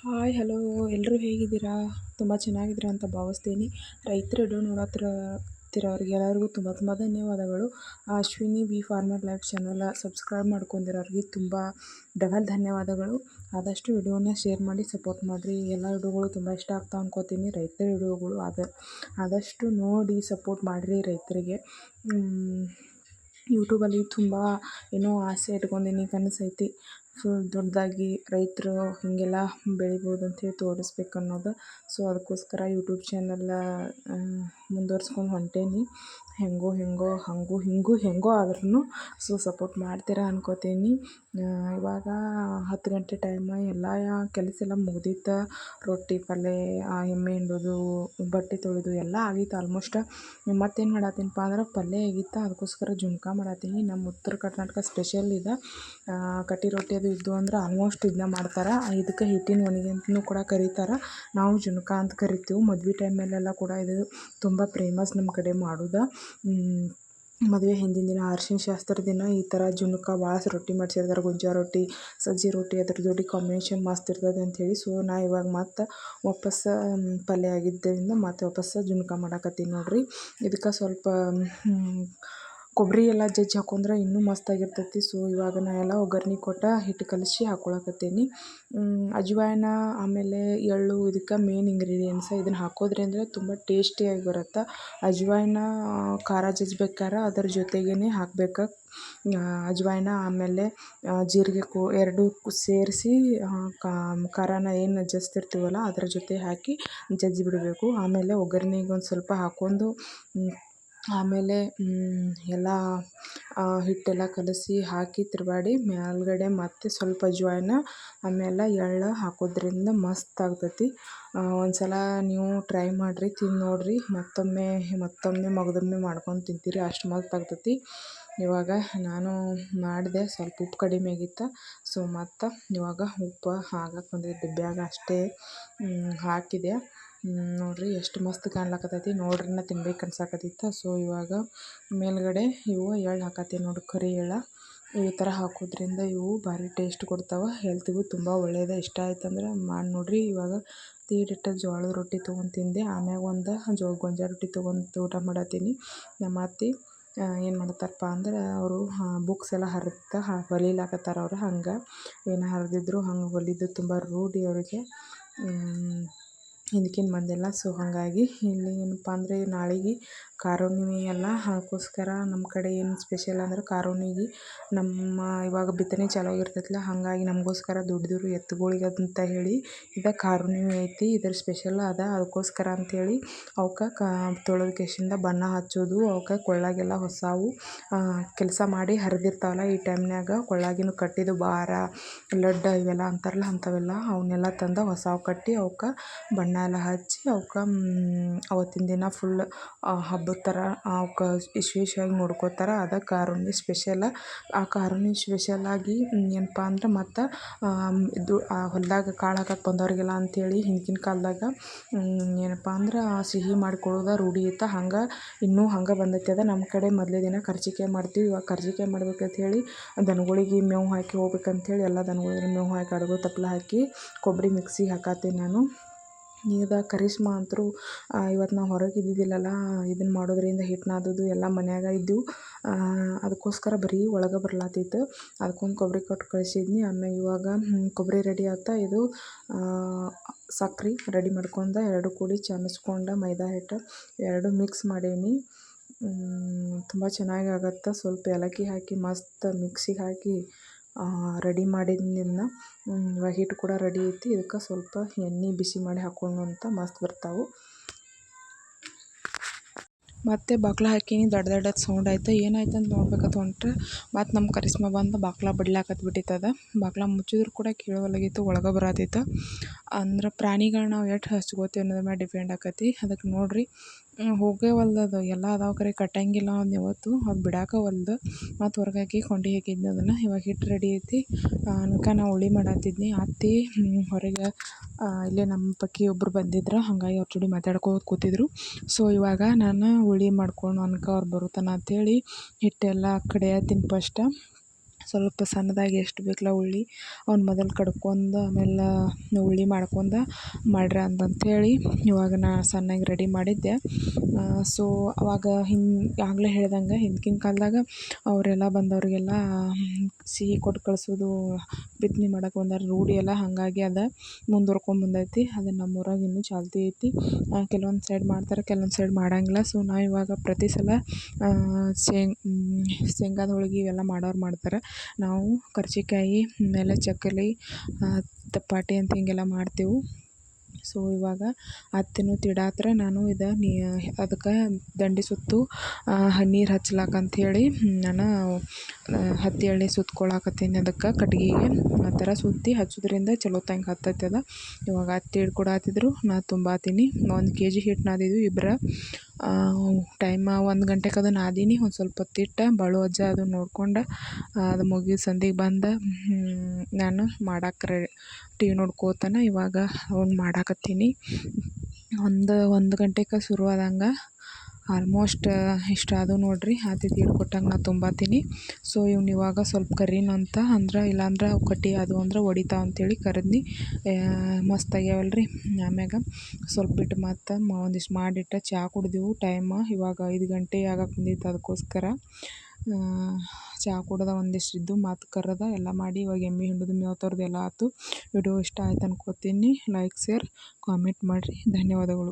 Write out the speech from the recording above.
Hi hello ಎಲ್ಲರೂ ಹೇಗಿದ್ದೀರಾ? ತುಂಬ ಚೆನ್ನಾಗಿದ್ದೀರಾ ಅಂತ ಭಾವಿಸ್ತೀನಿ. ರೈತರ ನೋಡತ್ರ ತಿರೋರಿಗೆ ಎಲ್ಲರಿಗೂ ತುಂಬ ತುಂಬ ಧನ್ಯವಾದಗಳು. Ashwini B farmer life channel subscribe ಮಾಡ್ಕೊಂಡಿರೋರಿಗೆ ತುಂಬ ಡಬಲ್ ಧನ್ಯವಾದಗಳು. ಆದಷ್ಟು ವಿಡಿಯೋನ ಶೇರ್ ಮಾಡಿ ಸಪೋರ್ಟ್ ಮಾಡಿರಿ. ಎಲ್ಲ ವಿಡಿಯೋಗಳು ತುಂಬ ಇಷ್ಟ ಆಗ್ತಾ ಅಂದ್ಕೋತೀನಿ ರೈತರ ವಿಡಿಯೋಗಳು ಆದ, ಆದಷ್ಟು ನೋಡಿ ಸಪೋರ್ಟ್ ಮಾಡಿರಿ ರೈತರಿಗೆ. ಯೂಟ್ಯೂಬಲ್ಲಿ ತುಂಬ ಏನೋ ಆಸೆ ಇಟ್ಕೊಂಡಿನಿ ಕನಸೈತಿ. ಫುಲ್ ದೊಡ್ಡದಾಗಿ ರೈತರು ಹೀಗೆಲ್ಲ ಬೆಳಿಬೋದು ಅಂಥೇಳಿ ತೋರಿಸ್ಬೇಕು ಅನ್ನೋದು. ಸೊ ಅದಕ್ಕೋಸ್ಕರ ಯೂಟ್ಯೂಬ್ ಚಾನಲ್ಲ ಮುಂದುವರ್ಸ್ಕೊಂಡು ಹೊಂಟೇನಿ. ಹೇಗೋ ಹೇಗೋ, ಹಾಗೂ ಹೀಗೂ ಹೇಗೋ ಆದ್ರೂ ಸೊ ಸಪೋರ್ಟ್ ಮಾಡ್ತೀರಾ ಅನ್ಕೋತೀನಿ. ಇವಾಗ ಹತ್ತು ಗಂಟೆ ಟೈಮ್, ಎಲ್ಲ ಕೆಲಸ ಎಲ್ಲ ಮುಗ್ದಿತ್ತು. ರೊಟ್ಟಿ, ಪಲ್ಯ ಎಮ್ಮೆ ಹಿಂಡೋದು, ಬಟ್ಟೆ ತೊಳೆದು ಎಲ್ಲ ಆಗಿತ್ತು ಆಲ್ಮೋಸ್ಟ್ ಮತ್ತೇನು ಮಾಡತ್ತೀನಪ್ಪ ಅಂದ್ರೆ ಪಲ್ಯ ಆಗಿತ್ತು. ಅದಕ್ಕೋಸ್ಕರ ಜುಣ್ಕ ಮಾಡತ್ತೀನಿ. ನಮ್ಮ ಉತ್ತರ ಕರ್ನಾಟಕ ಸ್ಪೆಷಲ್ ಇದೆ. ಕಟ್ಟಿ ರೊಟ್ಟಿ ಅದು ಇದ್ದು ಅಂದ್ರೆ ಆಲ್ಮೋಸ್ಟ್ ಇದನ್ನ ಮಾಡ್ತಾರೆ. ಇದಕ್ಕೆ ಹಿಟ್ಟಿನ ಒಣಗಿ ಅಂತಲೂ ಕೂಡ ಕರೀತಾರೆ. ನಾವು ಜುನಕ ಅಂತ ಕರಿತೀವಿ. ಮದ್ವೆ ಟೈಮಲ್ಲೆಲ್ಲ ಕೂಡ ಇದು ತುಂಬ ಪ್ರೇಮಸ್ ನಮ್ಮ ಕಡೆ ಮಾಡೋದು. ಮದುವೆ ಹಿಂದಿನ ದಿನ ಅರ್ಶಿನ ಶಾಸ್ತ್ರದ ದಿನ ಈ ಥರ ಜುನಕ ಭಾಳ ರೊಟ್ಟಿ ಮಾಡ್ಸಿರ್ತಾರೆ. ಗುಂಜಾ ರೊಟ್ಟಿ, ಸಜ್ಜಿ ರೊಟ್ಟಿ ಅದ್ರ ಜೋಡಿ ಕಾಂಬಿನೇಷನ್ ಮಸ್ತ್ ಇರ್ತದೆ ಅಂಥೇಳಿ ಸೊ, ನಾ ಇವಾಗ ಮತ್ತೆ ವಾಪಸ್ ಪಲ್ಯ ಆಗಿದ್ದರಿಂದ ಮತ್ತೆ ವಾಪಸ್ಸು ಜುಣಕ ಮಾಡಾಕತ್ತೀನಿ ನೋಡಿರಿ. ಇದಕ್ಕೆ ಸ್ವಲ್ಪ ಕೊಬ್ಬರಿ ಎಲ್ಲ ಜಜ್ಜಿ ಹಾಕೊಂಡ್ರೆ ಇನ್ನೂ ಮಸ್ತಾಗಿರ್ತೈತಿ. ಸೊ ಇವಾಗ ನಾ ಎಲ್ಲ ಒಗ್ಗರ್ಣೆ ಕೊಟ್ಟು ಹಿಟ್ಟು ಕಲಸಿ ಹಾಕ್ಕೊಳಕತ್ತೀನಿ ಅಜ್ವಾಯ್ನ ಆಮೇಲೆ ಎಳ್ಳು ಇದಕ್ಕೆ ಮೇನ್ ಇಂಗ್ರೀಡಿಯೆಂಟ್ಸ ಇದನ್ನು ಹಾಕೋದ್ರಿಂದ ತುಂಬ ಟೇಸ್ಟಿಯಾಗಿ ಬರುತ್ತೆ. ಅಜ್ವಾಯ್ನ ಖಾರ ಜಜ್ಬೇಕಾರೆ ಅದರ ಜೊತೆಗೇ ಹಾಕ್ಬೇಕು? ಅಜ್ವಾಯ್ನ ಆಮೇಲೆ ಜೀರಿಗೆ ಕೂ, ಎರಡು ಸೇರಿಸಿ ಖಾರನ ಏನು ಜಜ್ತಿರ್ತೀವಲ್ಲ ಅದ್ರ ಜೊತೆ ಹಾಕಿ ಜಜ್ಜಿ ಬಿಡಬೇಕು. ಆಮೇಲೆ ಒಗ್ಗರ್ಣೆಗೆ ಒಂದು ಸ್ವಲ್ಪ ಹಾಕ್ಕೊಂಡು ಆಮೇಲೆ ಎಲ್ಲ ಹಿಟ್ಟೆಲ್ಲ ಕಲಸಿ ಹಾಕಿ ತಿರುವಾಡಿ ಮೇಲ್ಗಡೆ ಮತ್ತೆ ಸ್ವಲ್ಪ ಅಜ್ವಾನ ಆಮೇಲೆ ಎಳ್ಳು ಹಾಕೋದ್ರಿಂದ ಮಸ್ತ್ ಆಗ್ತೈತಿ. ಒಂದ್ಸಲ ನೀವು ಟ್ರೈ ಮಾಡಿರಿ, ತಿಂದು ನೋಡಿರಿ. ಮತ್ತೊಮ್ಮೆ ಮತ್ತೊಮ್ಮೆ ಮಗದೊಮ್ಮೆ ಮಾಡ್ಕೊಂಡು ತಿಂತೀರಿ, ಅಷ್ಟು ಮಸ್ತ್ ಆಗ್ತೈತಿ. ಇವಾಗ ನಾನು ಮಾಡಿದೆ, ಸ್ವಲ್ಪ ಉಪ್ಪು ಕಡಿಮೆ ಆಗಿತ್ತು. ಸೊ ಮತ್ತು ಇವಾಗ ಉಪ್ಪು ಹಾಕಕ್ಕೆ ಬಂದಿದ್ದೆ ಡಬ್ಯಾಗ ಅಷ್ಟೇ ಹಾಕಿದೆ. ನೋಡಿರಿ ಎಷ್ಟು ಮಸ್ತ್ ಕಾಣ್ಲಕತ್ತೈತಿ. ನೋಡ್ರಿನ ತಿನ್ಬೇಕು ಅನ್ಸಾಕತ್ತಿತ್ತು. ಸೊ ಇವಾಗ ಮೇಲ್ಗಡೆ ಇವು ಎಳ್ಳು ಹಾಕತ್ತೀನಿ ನೋಡಿ ಕರಿ ಎಳ್ಳು ಈ ಥರ ಹಾಕೋದ್ರಿಂದ ಇವು ಭಾರಿ ಟೇಸ್ಟ್ ಕೊಡ್ತಾವೆ. ಹೆಲ್ತಿಗೂ ತುಂಬ ಒಳ್ಳೆಯದು ಇಷ್ಟ ಆಯ್ತಂದ್ರೆ ಮಾಡಿ ನೋಡ್ರಿ. ಇವಾಗ ತೀಡಿಟ್ಟ ಜೋಳದ ರೊಟ್ಟಿ ತೊಗೊಂಡು ತಿಂದೆ. ಆಮ್ಯಾಗ ಒಂದು ಜೋ ಗೊಂಜಾಳ ರೊಟ್ಟಿ ತೊಗೊಂಡು ಊಟ ಮಾಡತ್ತೀನಿ ನಮ್ಮ ಅತ್ತೆ ಏನು ಮಾಡ್ತಾರಪ್ಪ ಅಂದ್ರೆ ಅವರು ಬುಕ್ಸ್ ಎಲ್ಲ ಹರಿದ ಹೊಲಿಲಾಕತ್ತಾರ ಅವ್ರು ಹಂಗೆ. ಏನು ಹರಿದಿದ್ರು ಹಂಗೆ ಹೊಲಿದು ತುಂಬ ರೂಢಿ ಅವರಿಗೆ. ಹಿಂದ್ಕಿನ ಬಂದಿಲ್ಲ ಸೊ, ಹಾಗಾಗಿ ಇಲ್ಲಿ ಏನಪ್ಪ ಅಂದರೆ ನಾಳೆಗೆ ಕಾರುಣ್ಣಿಮೆ ಅಲ್ಲ. ಅದಕ್ಕೋಸ್ಕರ ನಮ್ಮ ಕಡೆ ಏನು ಸ್ಪೆಷಲ್ ಅಂದ್ರೆ ಕಾರುಣ್ಣಿಗೆ ನಮ್ಮ ಇವಾಗ ಬಿತ್ತನೆ ಚಾಲು ಆಗಿರ್ತೈತಲ್ಲ, ಹಾಗಾಗಿ ನಮಗೋಸ್ಕರ ದುಡಿದ್ರು ಎತ್ತುಗಳಿಗೆ ಅಂತ ಹೇಳಿ ಇದು ಕಾರುಣ್ಣಿಮೆ ಐತಿ. ಇದ್ರ ಸ್ಪೆಷಲ್ ಅದ. ಅದಕ್ಕೋಸ್ಕರ ಅಂಥೇಳಿ ಅವಕ್ಕೆ ಕಾ ತೊಳೆದ ಕೇಶಿಂದ ಬಣ್ಣ ಹಚ್ಚೋದು. ಅವಕ್ಕೆ ಕೊಳ್ಳಾಗೆಲ್ಲ ಹೊಸವು ಕೆಲಸ ಮಾಡಿ ಹರಿದಿರ್ತಾವಲ್ಲ ಈ ಟೈಮ್ನ್ಯಾಗ. ಕೊಳ್ಳಾಗಿನ ಕಟ್ಟಿದ್ದು ಭಾರ, ಲಡ್ಡ ಇವೆಲ್ಲ ಅಂತಾರಲ್ಲ ಅಂಥವೆಲ್ಲ ಅವನ್ನೆಲ್ಲ ತಂದು ಹೊಸವು ಕಟ್ಟಿ ಅವಕ್ಕೆ ಬಣ್ಣ ಎಲ್ಲ ಹಚ್ಚಿ ಅವ್ಕೆ ಅವತ್ತಿನ ದಿನ ಫುಲ್ ಹಬ್ಬದ ಥರ ಅವ್ಕ ವಿಶೇಷವಾಗಿ ನೋಡ್ಕೋತಾರೆ. ಅದ ಕಾರುಣ್ಣಿಮೆ ಸ್ಪೆಷಲ್ ಆ ಕಾರುಣ್ಯ ಸ್ಪೆಷಲಾಗಿ ಏನಪ್ಪ ಅಂದ್ರೆ ಮತ್ತು ಇದು, ಆ, ಹೊಲ್ದಾಗ ಕಾಳು ಹಾಕಕ್ಕೆ ಬಂದವರಿಗೆಲ್ಲ ಅಂತೇಳಿ ಹಿಂದಿನ ಕಾಲದಾಗ ಏನಪ್ಪ ಅಂದ್ರೆ ಸಿಹಿ ಮಾಡ್ಕೊಳ್ಳೋದು ರೂಢಿ ಇತ್ತು. ಹಂಗೆ ಇನ್ನೂ ಹಂಗೆ ಬಂದೈತಿ ಅದ. ನಮ್ಮ ಕಡೆ ಮೊದಲೇ ದಿನ ಕರ್ಜಿಕಾಯಿ ಮಾಡ್ತೀವಿ. ಇವಾಗ ಕರ್ಜಿಕಾಯಿ ಮಾಡ್ಬೇಕಂತ ಹೇಳಿ ದನಗಳಿಗೆ ಮೇವು ಹಾಕಿ ಹೋಗ್ಬೇಕಂಥೇಳಿ ಎಲ್ಲ ದನಗಳಿಗೆ ಮೇವು ಹಾಕಿ, ಅಡಗು ತಪ್ಪಲ ಹಾಕಿ ಕೊಬ್ಬರಿ ಮಿಕ್ಸಿಗೆ ಹಾಕತ್ತೀನಿ ನಾನು. ಈಗ ಕರಿಷ್ಮಾ ಅಂತೂ ಇವತ್ತು ನಾವು ಹೊರಗೆ ಇದ್ದಿದ್ದಿಲ್ಲಲ್ಲ ಇದನ್ನು ಮಾಡೋದ್ರಿಂದ ಹಿಟ್ಟು ಎಲ್ಲ ಮನ್ಯಾಗ ಇದ್ದು ಅದಕ್ಕೋಸ್ಕರ ಬರೀ ಒಳಗೆ ಬರ್ಲಾತಿತ್ತು. ಅದಕ್ಕೊಂದು ಕೊಬ್ಬರಿ ಕೊಟ್ಟು ಕಳಿಸಿದ್ನಿ. ಆಮೇಲೆ ಇವಾಗ ಕೊಬ್ಬರಿ ರೆಡಿ ಆಯ್ತಾ ಇದು ಸಕ್ರೆ ರೆಡಿ ಮಾಡ್ಕೊಂಡು ಎರಡು ಕೂಡಿ ಚಮಚ್ಕೊಂಡು ಮೈದಾ ಹಿಟ್ಟು ಎರಡು ಮಿಕ್ಸ್ ಮಾಡೀನಿ. ತುಂಬ ಚೆನ್ನಾಗಿ ಆಗತ್ತೆ. ಸ್ವಲ್ಪ ಏಲಕ್ಕಿ ಹಾಕಿ ಮಸ್ತ್ ಮಿಕ್ಸಿಗೆ ಹಾಕಿ ರೆಡಿ ಮಾಡಿದ್ನಿನ್ನ ಹಿಟ್ಟು ಕೂಡ ರೆಡಿ ಐತಿ. ಇದಕ್ಕೆ ಸ್ವಲ್ಪ ಎಣ್ಣೆ ಬಿಸಿ ಮಾಡಿ ಹಾಕ್ಕೊಂಡು ಅಂತ ಮಸ್ತ್ ಬರ್ತಾವೆ. ಮತ್ತೆ ಬಾಗ್ಲ ಹಾಕಿನಿ, ದೊಡ್ಡ ದೊಡ್ಡದು ಸೌಂಡ್ ಆಯ್ತು. ಏನಾಯ್ತು ಅಂತ ನೋಡ್ಬೇಕಂತ ಹೊಂಟ್ರೆ, ಮತ್ತು ನಮ್ಮ ಕರಿಸ್ಮ ಬಂದು ಬಾಗ್ಲ ಬಡ್ಲಾಕತ್ತು ಬಿಟ್ಟಿತ್ತದ. ಬಾಗ್ಲ ಮುಚ್ಚಿದ್ರು ಕೂಡ ಕೇಳವಲ್ಲಾಗಿತ್ತು ಒಳಗೆ ಬರತಿತ್ತು. ಅಂದ್ರೆ ಪ್ರಾಣಿಗಳು ನಾವು ಎಷ್ಟು ಹಚ್ಕೋತೀವಿ ಅನ್ನೋದ್ರ ಮೇಲೆ ಡಿಪೆಂಡ್ ಆಕತಿ. ಅದಕ್ಕೆ ನೋಡಿರಿ ಅದು ಎಲ್ಲ ಅದಾವ ಕರೆ, ಕಟ್ಟಂಗಿಲ್ಲ ಒಂದು ಯಾವತ್ತು. ಅದು ಬಿಡಾಕ ಒಲ್ದು. ಮತ್ತು ಹೊರಗೆ ಹಾಕಿ ಕೊಂಡಿ ಹಾಕಿದ್ನಿ ಅದನ್ನು. ಇವಾಗ ಹಿಟ್ಟು ರೆಡಿ ಐತಿ. ಅನ್ಕ ನಾ ಉಳಿ ಮಾಡತ್ತಿದ್ನಿ ಅತ್ತಿ ಹೊರಗೆ ಇಲ್ಲೇ ನಮ್ಮ ಪಕ್ಕಿ ಒಬ್ಬರು ಬಂದಿದ್ರು, ಹಾಗಾಗಿ ಅವ್ರ ಜೋಡಿ ಮಾತಾಡ್ಕೋತ ಕೂತಿದ್ರು. ಸೊ ಇವಾಗ ನಾನು ಹುಳಿ ಮಾಡ್ಕೊಂಡು ಅನ್ಕ ಅವ್ರು ಬರೋ ಅಂಥೇಳಿ ಹಿಟ್ಟೆಲ್ಲ ಕಡೆಯತ್ತೀನಿ ಫಸ್ಟ ಸ್ವಲ್ಪ ಸಣ್ಣದಾಗಿ ಎಷ್ಟು ಬೇಕಲ್ಲ ಉಳ್ಳಿ ಅವ್ನ ಮೊದಲು ಕಡ್ಕೊಂಡು ಆಮೇಲೆ ಉಳ್ಳಿ ಮಾಡ್ಕೊಂಡು ಮಾಡ್ರಿ ಅಂತಂಥೇಳಿ ಇವಾಗ ನಾ ಸಣ್ಣಗೆ ರೆಡಿ ಮಾಡಿದ್ದೆ. ಸೊ ಅವಾಗ ಹಿಂಗೆ ಆಗಲೇ ಹೇಳ್ದಂಗೆ ಹಿಂದ್ಕಿನ ಕಾಲದಾಗ ಅವರೆಲ್ಲ ಬಂದವರಿಗೆಲ್ಲ ಸಿಹಿ ಕೊಟ್ಟು ಕಳಿಸೋದು, ಬಿತ್ನೆ ಮಾಡೋಕೆ ಬಂದಾರ, ರೂಢಿ ಎಲ್ಲ ಹಾಗಾಗಿ ಅದು, ಮುಂದುವರ್ಕೊಂಡ್ ಬಂದೈತಿ. ಅದು ನಮ್ಮ ಊರಾಗ ಇನ್ನೂ ಚಾಲ್ತಿ ಐತಿ. ಕೆಲವೊಂದು ಸೈಡ್ ಮಾಡ್ತಾರೆ, ಕೆಲವೊಂದು ಸೈಡ್ ಮಾಡೋಂಗಿಲ್ಲ. ಸೊ ನಾ ಇವಾಗ ಪ್ರತಿ ಸಲ ಶೇಂಗಾದ ಹೋಳ್ಗೆ ಇವೆಲ್ಲ ಮಾಡೋರು ಮಾಡ್ತಾರೆ. ನಾವು ಕರ್ಜಿಕಾಯಿ ಆಮೇಲೆ ಚಕ್ಕಲಿ ತಪ್ಪಾಟಿ ಅಂತ ಹೀಗೆಲ್ಲ ಮಾಡ್ತೇವೆ. ಸೊ ಇವಾಗ ಅತ್ತೆನೂ ತಿಡಾತ್ರ ನಾನು ಇದು ನೀ, ಅದಕ್ಕೆ ದಂಡಿ ಸುತ್ತು ನೀರು ಹಚ್ಲಾಕ ಅಂಥೇಳಿ ನಾನು ಹತ್ತಿ ಎಳೆ ಸುತ್ಕೊಳಕತ್ತೀನಿ ಅದಕ್ಕೆ ಕಟ್ಗೆಗೆ. ಆ ಥರ ಸುತ್ತಿ ಹಚ್ಚೋದ್ರಿಂದ ಚಲೋ ತಂಗ ಅದು ಇವಾಗ ಅತ್ತಿ ಹಿಡ್ಕೊಡತ್ತಿದ್ರು ನಾ ತುಂಬಾತೀನಿ ಒಂದು ಕೆ ಜಿ ಹಿಟ್ಟು ನಾದಿದ್ವಿ ಇಬ್ಬರು ಟೈಮ ಒಂದು ಗಂಟೆಗೆ ಅದು ನಾದೀನಿ ಒಂದು ಸ್ವಲ್ಪ ಹೊತ್ತಿಟ್ಟು ಬಳು ಅಜ್ಜ ಅದು ನೋಡ್ಕೊಂಡು ಅದು ಮುಗಿದ ಸಂದಿಗೆ ಬಂದು ನಾನು ಮಾಡಕ್ಕೆ ರೆ ಟಿ ವಿ ನೋಡ್ಕೋತನ ಇವಾಗ ಅವ್ನು ಮಾಡಕತ್ತೀನಿ. ಒಂದು ಒಂದು ಗಂಟೆಗೆ ಶುರು ಆದಂಗೆ ಆಲ್ಮೋಸ್ಟ್ ಇಷ್ಟು ಆದವು ನೋಡಿರಿ. ಆತಿಥ್ಯ ಕೊಟ್ಟಂಗೆ ನಾ ತುಂಬಾತೀನಿ. ಸೊ ಇವ್ನು ಇವಾಗ ಸ್ವಲ್ಪ ಕರೀನ ಅಂತ ಅಂದ್ರೆ, ಇಲ್ಲಾಂದ್ರೆ ಅವು ಕಟ್ಟಿ ಆದವು ಅಂದ್ರೆ ಒಡಿತಾವೆ ಅಂತೇಳಿ ಕರೆದ್ನಿ. ಮಸ್ತ್ ಆಗ್ಯಾವಲ್ಲ ರೀ ಆಮ್ಯಾಗ ಸ್ವಲ್ಪ ಬಿಟ್ಟು ಮತ್ತು ಒಂದಿಷ್ಟು ಮಾಡಿಟ್ಟು ಚಹಾ ಕುಡ್ದೆವು. ಟೈಮ ಇವಾಗ ಐದು ಗಂಟೆ ಆಗಕ್ಕೆ ಬಂದಿತ್ತು ಅದಕ್ಕೋಸ್ಕರ ಚಹಾ ಕುಡ್ದ ಒಂದಿಷ್ಟು ಇದ್ದು ಮತ್ತು ಕರೆದ ಎಲ್ಲ ಮಾಡಿ ಇವಾಗ ಎಮ್ಮೆ ಹಿಂಡಿದು ಮೇವು ಎಲ್ಲ ಆಯ್ತು ವಿಡಿಯೋ ಇಷ್ಟ ಆಯ್ತು ಅನ್ಕೋತೀನಿ. ಲೈಕ್, ಶೇರ್, ಕಾಮೆಂಟ್ ಮಾಡಿರಿ. ಧನ್ಯವಾದಗಳು.